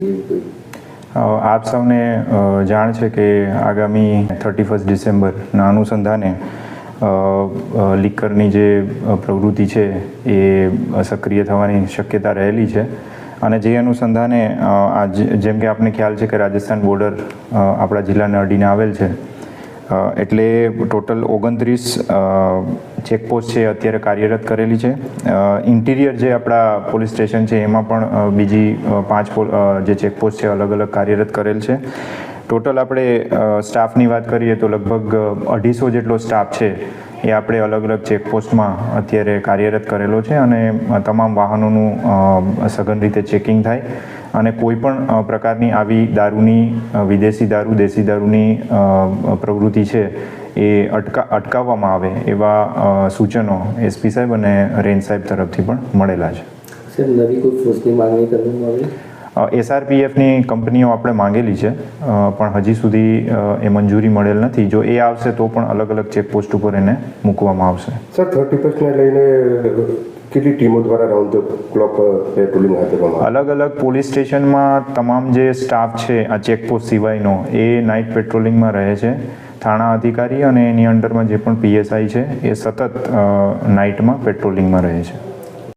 આપ સૌને જાણ છે કે આગામી થર્ટી ફર્સ્ટ ડિસેમ્બરના અનુસંધાને લિકરની જે પ્રવૃત્તિ છે એ સક્રિય થવાની શક્યતા રહેલી છે. અને જે અનુસંધાને જેમ કે આપને ખ્યાલ છે કે રાજસ્થાન બોર્ડર આપણા જિલ્લાને અડીને આવેલ છે. એટલે ટોટલ ઓગણત્રીસ ચેકપોસ્ટ છે અત્યારે કાર્યરત કરેલી છે. ઇન્ટિરિયર જે આપણા પોલીસ સ્ટેશન છે એમાં પણ બીજી પાંચ જે ચેકપોસ્ટ છે અલગ અલગ કાર્યરત કરેલ છે. ટોટલ આપણે સ્ટાફની વાત કરીએ તો લગભગ અઢીસો જેટલો સ્ટાફ છે એ આપણે અલગ અલગ ચેકપોસ્ટમાં અત્યારે કાર્યરત કરેલો છે અને તમામ વાહનોનું સઘન રીતે ચેકિંગ થાય અને કોઈ પણ પ્રકારની આવી દારૂની વિદેશી દારૂ, દેશી દારૂની પ્રવૃત્તિ છે એ અટકા, અટકાવવામાં આવે એવા સૂચનો એસપી સાહેબ અને રેન્જ સાહેબ તરફથી પણ મળેલા છે. નવી કોઈ ફોર્સની માંગણી કરવામાં આવી? એસઆરપીએફની કંપનીઓ આપણે માંગેલી છે. પણ હજી સુધી એ મંજૂરી મળેલ નથી. જો એ આવશે તો પણ અલગ અલગ ચેકપોસ્ટ ઉપર એને મૂકવામાં આવશે. સર થર્ટી ફર્સ્ટને લઈને કેટલી ટીમો દ્વારા રાઉન્ડ ધ ક્લોક પેટ્રોલિંગ હાથ ધરવામાં અલગ અલગ પોલીસ સ્ટેશનમાં તમામ જે સ્ટાફ છે આ ચેકપોસ્ટ સિવાયનો એ નાઇટ પેટ્રોલિંગમાં રહે છે. થાણા અધિકારી અને એની અંડરમાં જે પણ પીએસઆઈ છે એ સતત નાઇટમાં પેટ્રોલિંગમાં રહે છે.